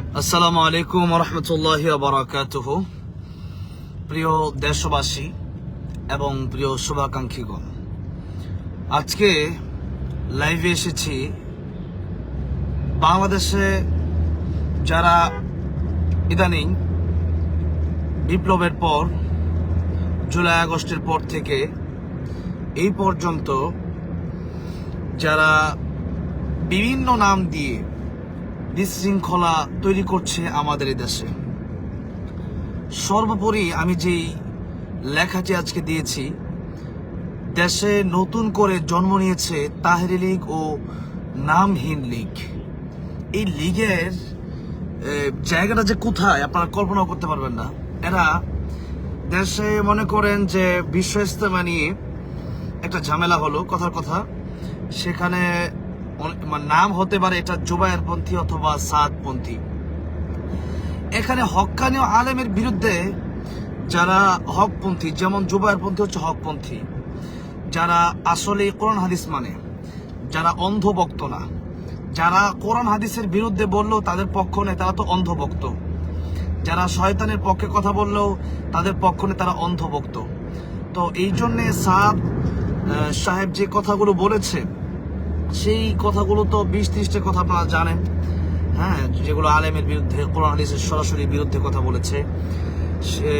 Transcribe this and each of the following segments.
আসসালামু আলাইকুম রহমতুল্লাহ বারাকাতুহ প্রিয় দেশবাসী এবং প্রিয় শুভাকাঙ্ক্ষীগণ, আজকে লাইভে এসেছি বাংলাদেশে যারা ইদানিং বিপ্লবের পর, জুলাই আগস্টের পর থেকে এই পর্যন্ত যারা বিভিন্ন নাম দিয়ে বিশৃঙ্খলা তৈরি করছে আমাদের এই দেশে। সর্বোপরি আমি যেই লেখাটি আজকে দিয়েছি, দেশে নতুন করে জন্ম নিয়েছে তাহেরি লীগ ও নামহীন লীগ। এই লীগের জায়গাটা যে কোথায় আপনারা কল্পনা করতে পারবেন না। এরা দেশে মনে করেন যে বিশ্ব ইস্তেমা নিয়ে একটা ঝামেলা হলো, কথার কথা। সেখানে নাম হতে পারে এটা জুবায়ের পন্থী অথবা সাদ পন্থী। এখানে হক্কানি ও আলেমের বিরুদ্ধে যারা হকপন্থী যেমন জুবায়ের পন্থী হচ্ছে হকপন্থী যারা আসলে কোরআন হাদিস মানে যারা অন্ধভক্ত না, যারা কোরআন হাদিসের বিরুদ্ধে বললেও তাদের পক্ষ নেই, তারা তো অন্ধভক্ত। যারা শয়তানের পক্ষে কথা বললেও তাদের পক্ষ নেই, তারা অন্ধভক্ত। তো এই জন্যে সাদ সাহেব যে কথাগুলো বলেছে সেই কথাগুলো তো বিশ ত্রিশটা কথা আপনারা জানেন। হ্যাঁ যেগুলো আলেমের বিরুদ্ধে, কোরআন হাদিসের সরাসরি বিরুদ্ধে কথা বলেছে। সে,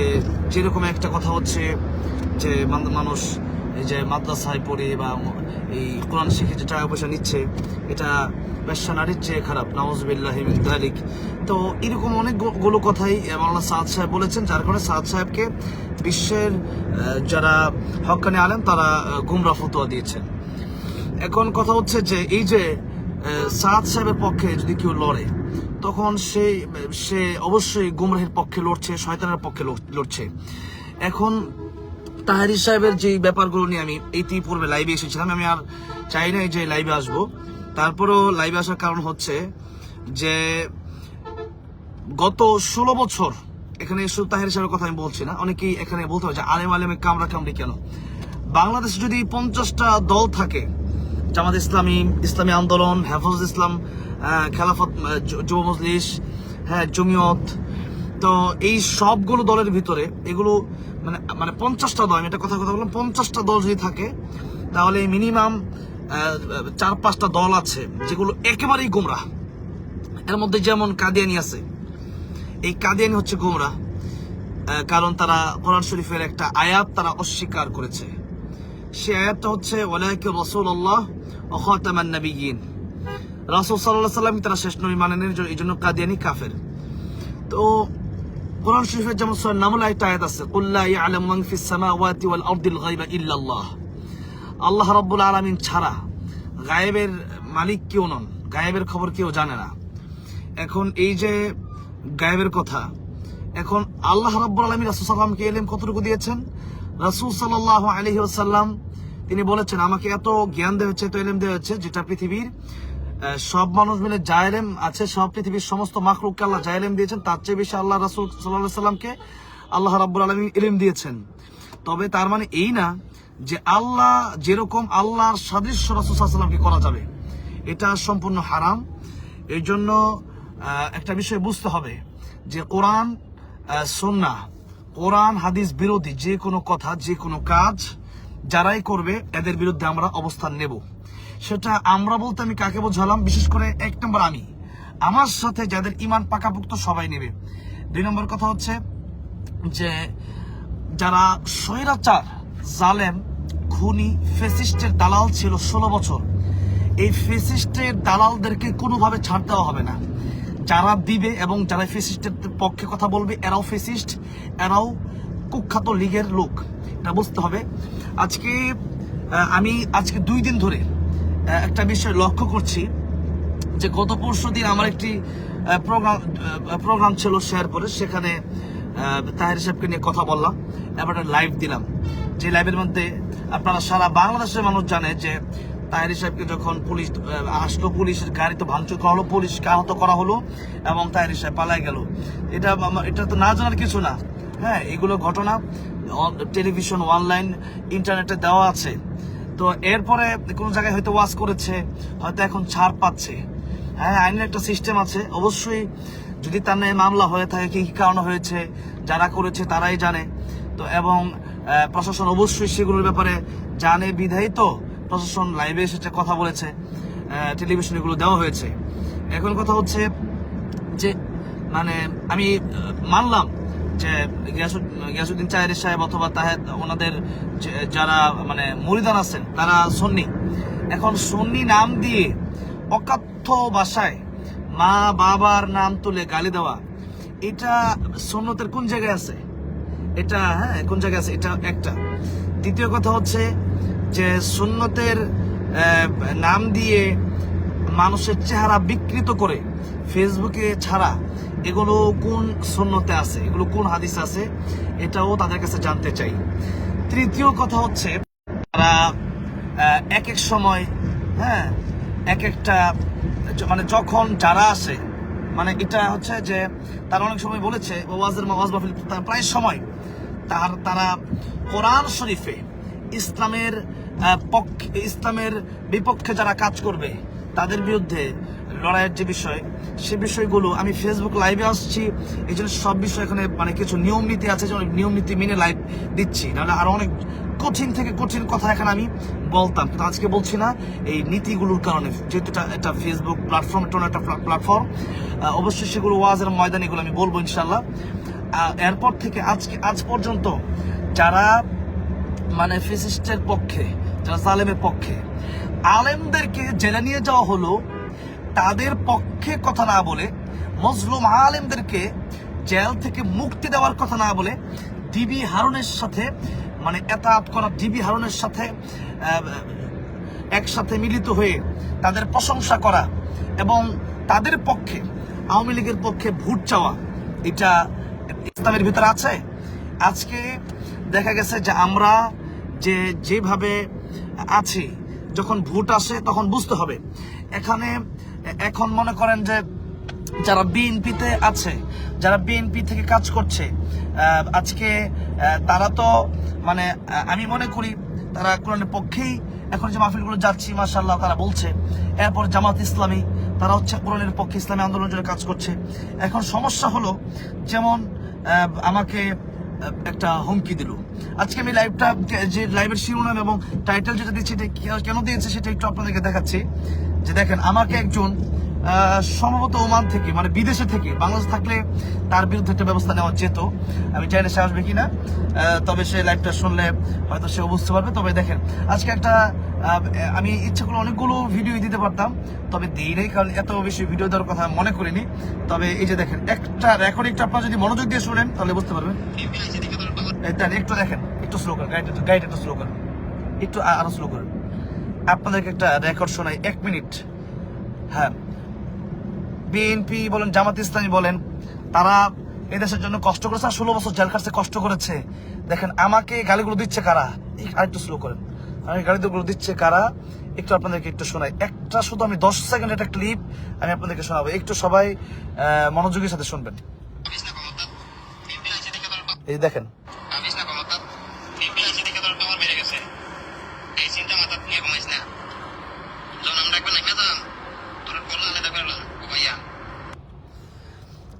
যেরকম একটা কথা হচ্ছে যে মানুষ এই যে মাদ্রাসায় পড়ে বা এই কোরআন শিখে যে টাকা পয়সা নিচ্ছে, এটা ব্যবসা নারীর চেয়ে খারাপ। নওয়াজবিল্লাহ দালিক তো এরকম অনেকগুলো কথাই মাওলানা সাদ সাহেব বলেছেন, যার কারণে সাদ সাহেবকে বিশ্বের যারা হকানি আলেম, তারা গুমরা ফতোয়া দিয়েছেন। এখন কথা হচ্ছে যে এই যে সাদ সাহেবের পক্ষে যদি কেউ লড়ে, তখন সে সে অবশ্যই গুমরাহের পক্ষে লড়ছে, শয়তানের পক্ষে লড়ছে। এখন তাহারি সাহেবের যে ব্যাপারগুলো নিয়ে আমি ইতিপূর্বে লাইভে এসেছিলাম, আমি আর চাই না যে লাইভে আসব। তারপরেও লাইভে আসার কারণ হচ্ছে যে গত ষোলো বছর, এখানে শুধু তাহের সাহেবের কথা আমি বলছি না, অনেকেই এখানে বলতে যে আলেম আলেমে কামড়া কামড়ি কেন? বাংলাদেশে যদি পঞ্চাশটা দল থাকে জামাত ইসলামী ইসলামী আন্দোলন হেফাজ ইসলাম খেলাফত যুব মজলিস হ্যাঁ জমিয়ত। তো এই সবগুলো দলের ভিতরে এগুলো মানে মানে পঞ্চাশটা দল, আমি একটা কথা কথা বললাম, পঞ্চাশটা দল যদি থাকে, তাহলে মিনিমাম চার পাঁচটা দল আছে যেগুলো একেবারেই গোমরা। এর মধ্যে যেমন কাদিয়ানি আছে। এই কাদিয়ানি হচ্ছে গোমরা কারণ তারা কোরআন শরীফের একটা আয়াত তারা অস্বীকার করেছে। সে আয়াতটা হচ্ছে ওয়ালাইকে রসুল্লাহ অখাতামান নবীন রাসূল সাল্লাল্লাহু সাল্লাম তারা শেষ নবী মানেন এই জন্য কাদিয়ানি কাফের। তো কোরআন শরীফের যেমন সূরা নামল একটা আয়াত আছে, কুল লা ইয়ালামু মান ফিস সামাওয়াতি ওয়াল আরদিল গায়বা ইল্লাল্লাহ। আল্লাহ রাব্বুল আলামিন ছাড়া গায়েবের মালিক কেউ নন, গায়েবের খবর কেউ জানে না। এখন এই যে গায়েবের কথা, এখন আল্লাহ রাব্বুল আলামিন রাসূল সাল্লামকে এলেম কতটুকু দিয়েছেন? রাসূল সাল্লাল্লাহু আলাইহি ওয়াসাল্লাম তিনি বলেছেন আমাকে এত জ্ঞান দেওয়া হচ্ছে এত এলেম দেওয়া হচ্ছে যেটা পৃথিবীর সব মানুষ মিলে যা এলেম আছে সব পৃথিবীর সমস্ত মাখলুককে আল্লাহ যা এলেম দিয়েছেন তার চেয়ে বেশি আল্লাহ রাসূল আলাইহি সাল্লামকে আল্লাহ রাব্বুল আলামিন এলেম দিয়েছেন। তবে তার মানে এই না যে আল্লাহ যেরকম আল্লাহর সাদৃশ্য রাসূল সাল্লামকে করা যাবে এটা সম্পূর্ণ হারাম। এই জন্য একটা বিষয় বুঝতে হবে যে কোরআন আহ, সুন্নাহ কোরআন হাদিস বিরোধী যে কোনো কথা যে কোনো কাজ যারাই করবে, এদের বিরুদ্ধে আমরা অবস্থান নেব। সেটা আমরা বলতে আমি কাকে বোঝালাম? বিশেষ করে এক নম্বর আমি। আমার সাথে যাদের ইমান পাকাপুক্ত সবাই নেবে। দুই নম্বর কথা হচ্ছে যে, যারা স্বৈরাচার, জালেম, খুনি ফেসিস্টের দালাল ছিল ষোলো বছর, এই ফেসিস্টের দালালদেরকে কোনোভাবে ছাড় দেওয়া হবে না। যারা দিবে এবং যারা ফেসিস্টের পক্ষে কথা বলবে, এরাও ফেসিস্ট এরাও কুখ্যাত লীগের লোক। এটা বুঝতে হবে। আজকে আমি আজকে দুই দিন ধরে একটা বিষয় লক্ষ্য করছি যে গত পরশু দিন আমার একটি প্রোগ্রাম প্রোগ্রাম ছিল করে সেখানে তাহের সাহেবকে নিয়ে কথা বললাম, এবার লাইভ দিলাম। যে লাইভের মধ্যে আপনারা সারা বাংলাদেশের মানুষ জানে যে তাহের সাহেবকে যখন পুলিশ আসলো পুলিশের গাড়িতে ভাঙচুর করা হলো, পুলিশকে আহত করা হলো এবং তাহের সাহেব পালাই গেল। এটা এটা তো না জানার কিছু না। হ্যাঁ এগুলো ঘটনা টেলিভিশন, অনলাইন, ইন্টারনেটে দেওয়া আছে। তো এরপরে কোনো জায়গায় হয়তো ওয়াজ করেছে, হয়তো এখন ছাড় পাচ্ছে। হ্যাঁ আইনের একটা সিস্টেম আছে। অবশ্যই যদি তার নামে মামলা হয়ে থাকে, কি কি কারণে হয়েছে, যারা করেছে তারাই জানে। তো এবং প্রশাসন অবশ্যই সেগুলোর ব্যাপারে জানে বিধায়ী তো প্রশাসন লাইভে এসেছে কথা বলেছে টেলিভিশন এগুলো দেওয়া হয়েছে। এখন কথা হচ্ছে যে মানে আমি মানলাম যে গিয়াসুদ- গিয়াসুদ্দিন চায়ের সাহেব অথবা তাহেদ, ওনাদের যারা মানে মরিদান আছেন, তারা সন্নি। এখন সন্নি নাম দিয়ে অকাথ্য ভাষায় মা বাবার নাম তুলে গালি দেওয়া, এটা সন্ন্যতের কোন জায়গায় আছে? এটা হ্যাঁ কোন জায়গায় আছে? এটা একটা। দ্বিতীয় কথা হচ্ছে যে সুন্নতের নাম দিয়ে মানুষের চেহারা বিকৃত করে ফেসবুকে ছাড়া এগুলো কোন সুন্নতে আছে? এগুলো কোন হাদিস আছে? এটাও তাদের কাছে জানতে চাই। তৃতীয় কথা হচ্ছে, তারা এক এক সময় হ্যাঁ এক একটা মানে যখন যারা আসে মানে এটা হচ্ছে যে, তারা অনেক সময় বলেছে, ওয়াজের ওয়াজ মাহফিল প্রায় সময়, তার, তারা কোরআন শরীফে ইসলামের ইসলামের বিপক্ষে যারা কাজ করবে, তাদের বিরুদ্ধে লড়াইয়ের যে বিষয়, সে বিষয়গুলো আমি ফেসবুক লাইভে আসছি। এই জন্য সব বিষয় এখানে মানে কিছু নিয়ম নীতি আছে যে নিয়ম নীতি মেনে লাইভ দিচ্ছি। নাহলে আরও অনেক কঠিন থেকে কঠিন কথা এখানে আমি বলতাম। কিন্তু আজকে বলছি না, এই নীতিগুলোর কারণে। যেহেতু এটা ফেসবুক প্ল্যাটফর্ম এটা একটা প্ল্যাটফর্ম অবশ্যই সেগুলো ওয়াজের ময়দান এগুলো আমি বলব ইনশাল্লাহ এরপর থেকে আজকে, আজ পর্যন্ত যারা মানে ফিসিস্টের পক্ষে যারা সালেমের পক্ষে। আলেমদেরকে জেলে নিয়ে যাওয়া হলো, তাদের পক্ষে কথা না বলে, মজলুম আলেমদেরকে জেল থেকে মুক্তি দেওয়ার কথা না বলে, ডিবি হারুনের সাথে মানে এতাত করা ডিবি হারুনের সাথে একসাথে মিলিত হয়ে তাদের প্রশংসা করা এবং তাদের পক্ষে, আওয়ামী লীগের পক্ষে ভোট চাওয়া, এটা ইসলামের ভিতরে আছে। আজকে দেখা গেছে যে আমরা যে যেভাবে আছি, যখন ভোট আসে তখন বুঝতে হবে। এখানে, এখন মনে করেন যে যারা বিএনপিতে আছে, যারা বিএনপি থেকে কাজ করছে আজকে তারা তো মানে আমি মনে করি তারা কোরআনের পক্ষেই এখন যে মাহফিলগুলো যাচ্ছি মাসাল্লাহ তারা বলছে। এরপর জামাত ইসলামী, তারা হচ্ছে কোরআনের পক্ষে ইসলামী আন্দোলনের জন্য কাজ করছে। এখন সমস্যা হলো, যেমন আমাকে একটা হুমকি দিল। আজকে আমি লাইভটা যে লাইভের শিরোনাম এবং টাইটেল যেটা দিচ্ছি, এটা কেন দিয়েছে সেটা একটু আপনাদেরকে দেখাচ্ছি। যে দেখেন, আমাকে একজন সম্ভবত ওমান থেকে মানে বিদেশে থেকে। বাংলাদেশ থাকলে তার বিরুদ্ধে একটা ব্যবস্থা নেওয়া যেত। আমি জানি না সে আসবে কিনা। তবে সে লাইভটা শুনলে হয়তো সে বুঝতে পারবে। তবে দেখেন, আজকে একটা আমি ইচ্ছে করে অনেকগুলো ভিডিও দিতে পারতাম। তবে দিই নাই, কারণ এত বেশি ভিডিও দেওয়ার কথা মনে করিনি। তবে এই যে দেখেন, একটা রেকর্ডিংটা আপনারা যদি মনোযোগ দিয়ে শুনেন, তাহলে বুঝতে পারবেন। একটু দেখেন, একটু স্লো করেন গাইড একটু গাইড একটু স্লো করেন। একটু আ- আরও স্লো করেন। আপনাদেরকে একটা রেকর্ড শোনাই, এক মিনিট হ্যাঁ। বিএনপি বলেন, জামাত ইসলামী বলেন, তারা এদেশের জন্য কষ্ট করেছে আর ষোলো বছর জেল খাটছে কষ্ট করেছে। দেখেন, আমাকে গালিগুলো দিচ্ছে কারা? আরেকটু স্লো করেন। আমি গালিগুলো দিচ্ছে কারা? একটু আপনাদেরকে একটু শোনাই। একটা শুধু আমি দশ সেকেন্ড একটা ক্লিপ আমি আপনাদেরকে শোনাবো। একটু সবাই মনোযোগের সাথে শুনবেন। এই দেখেন ভাবিস না ক্ষমতা বিএনপি আছে দেখে তোর পাওয়ার বেড়ে গেছে এই চিন্তা মাথা নিয়ে ঘুমাইস না যখন আমরা একবার নেমে যাম তোর কল্লা আলাদা করলাম ও ভাইয়া আরেকবার আরেকবার শোনাই ভাবিস না ক্ষমতা বিএনপি আছে দেখে তোর পাওয়ার বেড়ে গেছে এই চিন্তা মাথা নিয়ে ঘুমাইস না যখন আমরা একবার নেমে যাম তোর কল্লা আলাদা করলাম ও ভাইয়া আরেকবার শোনাচ্ছি ভাবিস না ক্ষমতা বিএনপি আছে দেখে তোর পাওয়ার বেড়ে গেছে এই চিন্তা মাথা নিয়ে ঘুমাইস না যখন আমরা একবার নেমে যাম তোর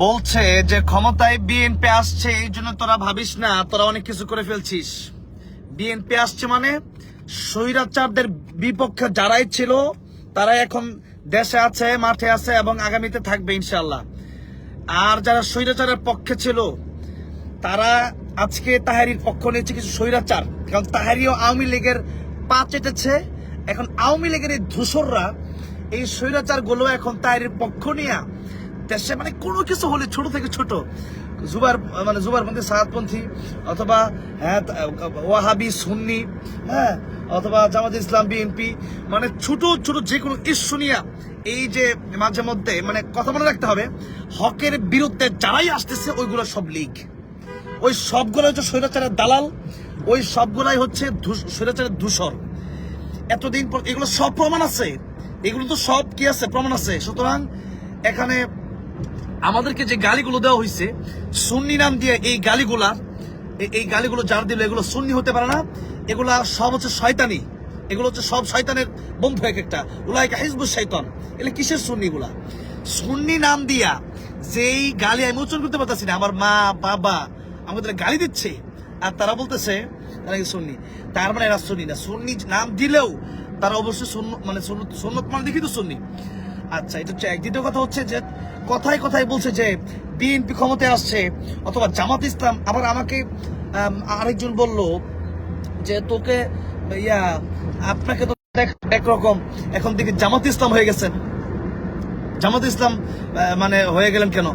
বলছে যে ক্ষমতায় বিএনপি আসছে, এই জন্য তোরা ভাবিস না, তোরা অনেক কিছু করে ফেলছিস। বিএনপি আসছে মানে স্বৈরাচারদের বিপক্ষে যারাই ছিল তারা এখন দেশে আছে, মাঠে আছে এবং আগামীতে থাকবে ইনশাল্লাহ আর যারা স্বৈরাচারের পক্ষে ছিল, তারা আজকে তাহারির পক্ষ নিয়েছে কিছু স্বৈরাচার। কারণ তাহারিও আওয়ামী লীগের পা চেটেছে। এখন আওয়ামী লীগের এই ধূসররা, এই স্বৈরাচারগুলো এখন তাহারির পক্ষ নিয়ে দেশে মানে কোনো কিছু হলে ছোট থেকে ছোট। জুবার মানে জুবারপন্থী সাহাদপন্থী অথবা হ্যাঁ ওয়াহাবি, সুন্নি হ্যাঁ অথবা জামাত ইসলাম, বিএনপি মানে ছোট ছোট যে কোনো ইস্যু নিয়ে এই যে মাঝে মধ্যে মানে কথা মনে রাখতে হবে, হকের বিরুদ্ধে যারাই আসতেছে, ওইগুলো সব লীগ। ওই সবগুলো হচ্ছে স্বৈরাচারের দালাল, ওই সবগুলাই হচ্ছে স্বৈরাচারের ধূসর। এতদিন পর এগুলো সব প্রমাণ আছে। এগুলো তো সব কি আছে? প্রমাণ আছে। সুতরাং এখানে আমাদেরকে যে গালিগুলো দেওয়া হয়েছে সুন্নি নাম দিয়ে এই গালিগুলা এই গালিগুলো যার দিল, এগুলো সুন্নি হতে পারে না। এগুলা সব হচ্ছে শয়তানি। এগুলো হচ্ছে সব শয়তানের বন্ধু এক একটা। উলাইকা হিজবুল শৈতান এগুলো কিসের সুন্নি গুলা সুন্নি নাম দিয়া যেই গালি আমি উচ্চারণ করতে পারতেছি না, আমার মা, বাবা আমাদের গালি দিচ্ছে, আর তারা বলতেছে, তারা কি সুন্নি? তার মানে এরা সুন্নি না। সুন্নি নাম দিলেও তারা অবশ্যই মানে সুন্নত মানে দেখি তো সুন্নি। আচ্ছা এটা হচ্ছে এক। দ্বিতীয় কথা হচ্ছে যে কথায় কথায় বলছে যে বিএনপি ক্ষমতায় আসছে, অথবা জামাত ইসলাম, আবার আমাকে আরেকজন বলল যে, তোকে, ইয়া, আপনাকে তো একরকম এখন দেখি জামাত ইসলাম হয়ে গেছেন জামাত ইসলাম মানে হয়ে গেলেন কেন?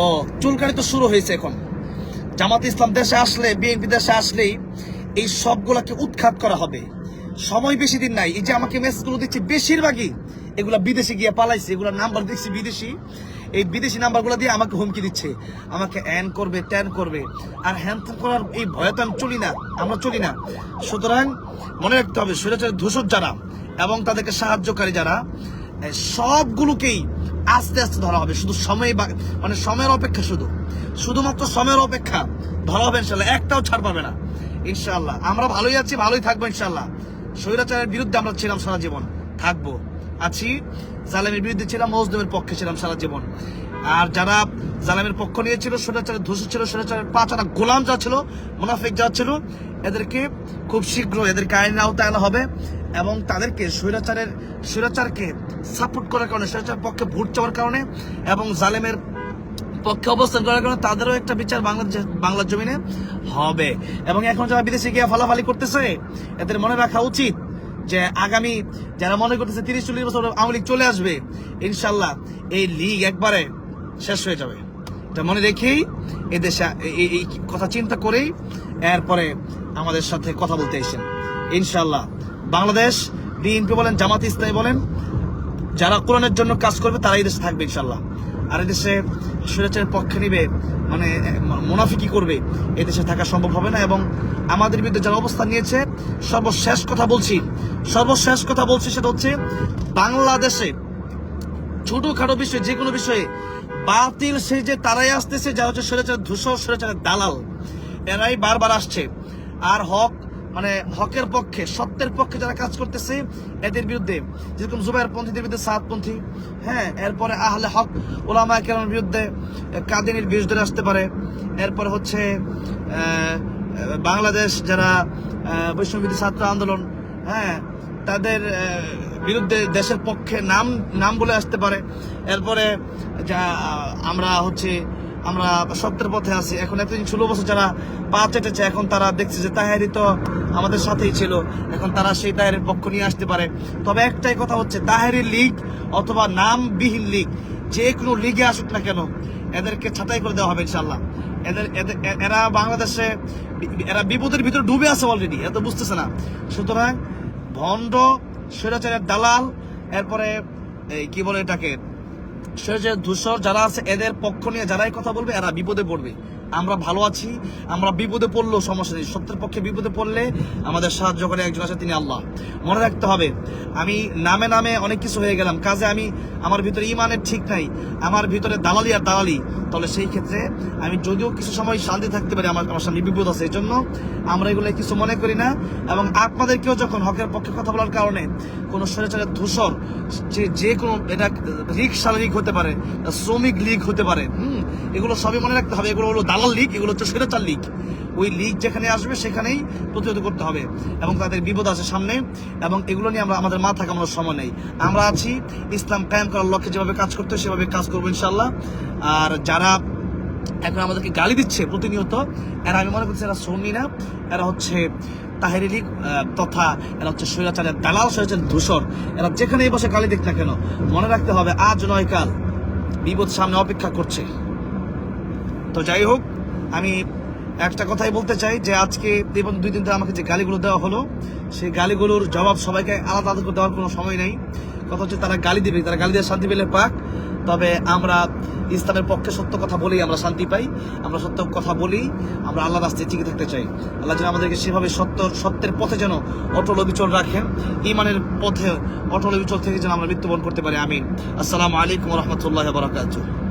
ও, চুলকানি তো শুরু হয়েছে এখন। জামাত ইসলাম দেশে আসলে বিএনপি দেশে আসলেই এই সবগুলাকে উৎখাত করা হবে। সময় বেশি দিন নাই। এই যে আমাকে মেসেজগুলো দিচ্ছে, বেশিরভাগই এগুলা বিদেশে গিয়ে পালাইছে, এগুলা নাম্বার দেখছি বিদেশি। এই বিদেশি নাম্বারগুলো দিয়ে আমাকে হুমকি দিচ্ছে। আমাকে অ্যান করবে, ট্যান করবে। আর হ্যান করার এই ভয়ে তো আমি চলি না, আমরা চলি না। সুতরাং মনে রাখতে হবে, স্বৈরাচারের ধূসর যারা এবং তাদেরকে সাহায্যকারী যারা সবগুলোকেই আস্তে আস্তে ধরা হবে। শুধু সময় মানে সময়ের অপেক্ষা শুধু। শুধুমাত্র সময়ের অপেক্ষা ধরা হবে ইনশাল্লাহ। একটাও ছাড় পাবে না। ইনশাল্লাহ। আমরা ভালোই আছি, ভালোই থাকব ইনশাল্লাহ। স্বৈরাচারের বিরুদ্ধে আমরা ছিলাম সারা জীবন। থাকব। আছি, জালেমের বিরুদ্ধে ছিলাম মজদুমের পক্ষে ছিলাম সারা জীবন। আর যারা জালামের পক্ষ নিয়েছিল, স্বৈরাচারের ধূসর ছিল, স্বৈরাচারের পাঁচারা গোলাম যা ছিল, মুনাফিক যা ছিল, এদেরকে খুব শীঘ্র এদেরকে আইনের আওতায় আনা হবে এবং তাদেরকে স্বৈরাচারের, স্বৈরাচারকে সাপোর্ট করার কারণে স্বৈরাচার পক্ষে ভোট চাওয়ার কারণে এবং জালেমের পক্ষে অবস্থান করার কারণে তাদেরও একটা বিচার বাংলাদেশ, বাংলার জমিনে হবে। এবং এখন যারা বিদেশে গিয়ে ফালাফালি করতেছে, এদের মনে রাখা উচিত যে আগামী যারা মনে করতেছে তিরিশ চল্লিশ বছর আওয়ামী লীগ চলে আসবে, ইনশাল্লাহ এই লীগ একবারে শেষ হয়ে যাবে। এটা মনে রেখেই এই দেশে এই কথা চিন্তা করেই এরপরে আমাদের সাথে কথা বলতে এসেছেন। ইনশাল্লাহ বাংলাদেশ বিএনপি বলেন, জামাত ইসলামী বলেন, যারা কোরআনের জন্য কাজ করবে তারা এই দেশে থাকবে ইনশাল্লাহ। আর এই দেশে স্বৈরাচারের পক্ষে নিবে মানে মুনাফিকি করবে এই দেশে থাকা সম্ভব হবে না এবং আমাদের বিরুদ্ধে যারা অবস্থান নিয়েছে, সর্বশেষ কথা বলছি, সর্বশেষ কথা বলছি সেটা হচ্ছে বাংলাদেশে ছোটখাটো বিষয়ে, যে কোনো বিষয়ে বাতিল সে যে তারাই আসতেছে যা হচ্ছে স্বৈরাচারের ধূসর, স্বৈরাচারের দালাল, এরাই বারবার আসছে। আর হক মানে হকের পক্ষে সত্যের পক্ষে যারা কাজ করতেছে এদের বিরুদ্ধে যেরকম জুবাইর পন্থীদের বিরুদ্ধে সাতপন্থী হ্যাঁ এরপরে আহলে হক ওলামা কেরামের বিরুদ্ধে কাদিনীর বিরুদ্ধে আসতে পারে এরপরে হচ্ছে বাংলাদেশ যারা আহ, বৈষ্ণববিধি ছাত্র আন্দোলন হ্যাঁ তাদের বিরুদ্ধে দেশের পক্ষে নাম নাম বলে আসতে পারে এরপরে যা আমরা হচ্ছে আমরা সত্যের পথে আছি। এখন এতদিন ষোলো বছর যারা পা চেটেছে, এখন তারা দেখছে যে তাহেরি তো আমাদের সাথেই ছিল। এখন তারা সেই তাহেরের পক্ষ নিয়ে আসতে পারে। তবে একটাই কথা হচ্ছে, তাহেরি লীগ অথবা নামবিহীন লীগ, যে কোনো লিগে আসুক না কেন, এদেরকে ছাঁটাই করে দেওয়া হবে ইনশাল্লাহ এদের এদের- এরা বাংলাদেশে এরা বিপদের ভিতরে ডুবে আছে অলরেডি এত বুঝতেছে না। সুতরাং ভণ্ড, স্বৈরাচারের দালাল, এরপরে এই, কি বলে এটাকে স্বৈরাচারের ধূসর যারা আছে এদের পক্ষ নিয়ে যারাই কথা বলবে এরা বিপদে পড়বে। আমরা ভালো আছি, আমরা বিপদে পড়লেও সমস্যা নেই। সত্যের পক্ষে বিপদে পড়লে আমাদের সাহায্য করে একজন আছে তিনি আল্লাহ। মনে রাখতে হবে, আমি নামে নামে অনেক কিছু হয়ে গেলাম, কাজে আমি আমার ভিতরে ইমানের ঠিক নাই, আমার ভিতরে দালালি আর দালালি। তাহলে সেই ক্ষেত্রে আমি যদিও কিছু সময় শান্তি থাকতে পারি, আমার আমার সামনে বিপদ আছে এই জন্য আমরা এগুলো কিছু মনে করি না। এবং আপনাদেরকেও যখন হকের পক্ষে কথা বলার কারণে কোনো স্বৈরাচারের ধূসর, যে যে কোনো এটা রিক্সা লীগ হতে পারে, শ্রমিক লীগ হতে পারে, হুম, এগুলো সবই মনে রাখতে হবে, এগুলো হলো দালাল লীগ এগুলো হচ্ছে স্বৈরাচার লীগ ওই লীগ যেখানে আসবে, সেখানেই প্রতিহত করতে হবে এবং তাদের বিপদ আছে সামনে এবং এগুলো নিয়ে আমরা, আমাদের মাথা কামানোর সময় নেই। আমরা আছি, ইসলাম কায়েম করার লক্ষ্যে যেভাবে কাজ করতে সেভাবে কাজ করব ইনশাল্লাহ আর যারা এখন আমাদেরকে গালি দিচ্ছে প্রতিনিয়ত, এরা আমি মনে করছি এরা সন্নি না, এরা হচ্ছে তাহেরি লীগ তথা এরা হচ্ছে স্বৈরাচারের দালাল স্বৈরাচারের ধূসর। এরা যেখানেই বসে গালি দিক না কেন, মনে রাখতে হবে আজ নয় কাল বিপদ সামনে অপেক্ষা করছে। তো যাই হোক আমি একটা কথাই বলতে চাই যে আজকে এবং দুই দিন ধরে আমাকে যে গালিগুলো দেওয়া হলো, সেই গালিগুলোর জবাব সবাইকে আলাদা আলাদা করে দেওয়ার কোনো সময় নেই। কথা হচ্ছে তারা গালি দেবে, তারা গালি দিয়ে শান্তি পেলে পাক। তবে আমরা ইসলামের পক্ষে সত্য কথা বলেই আমরা শান্তি পাই। আমরা সত্য কথা বলি, আমরা আল্লাহ রাস্তায় টিকে থাকতে চাই। আল্লাহ যেন আমাদেরকে সেভাবে সত্য, সত্যের পথে যেন অটল অবিচল রাখেন ইমানের পথে অটল অবিচল থেকে যেন আমরা মৃত্যুবরণ করতে পারি, আমিন। আসসালামু আলাইকুম রহমতুল্লাহ বারাকাতুহ।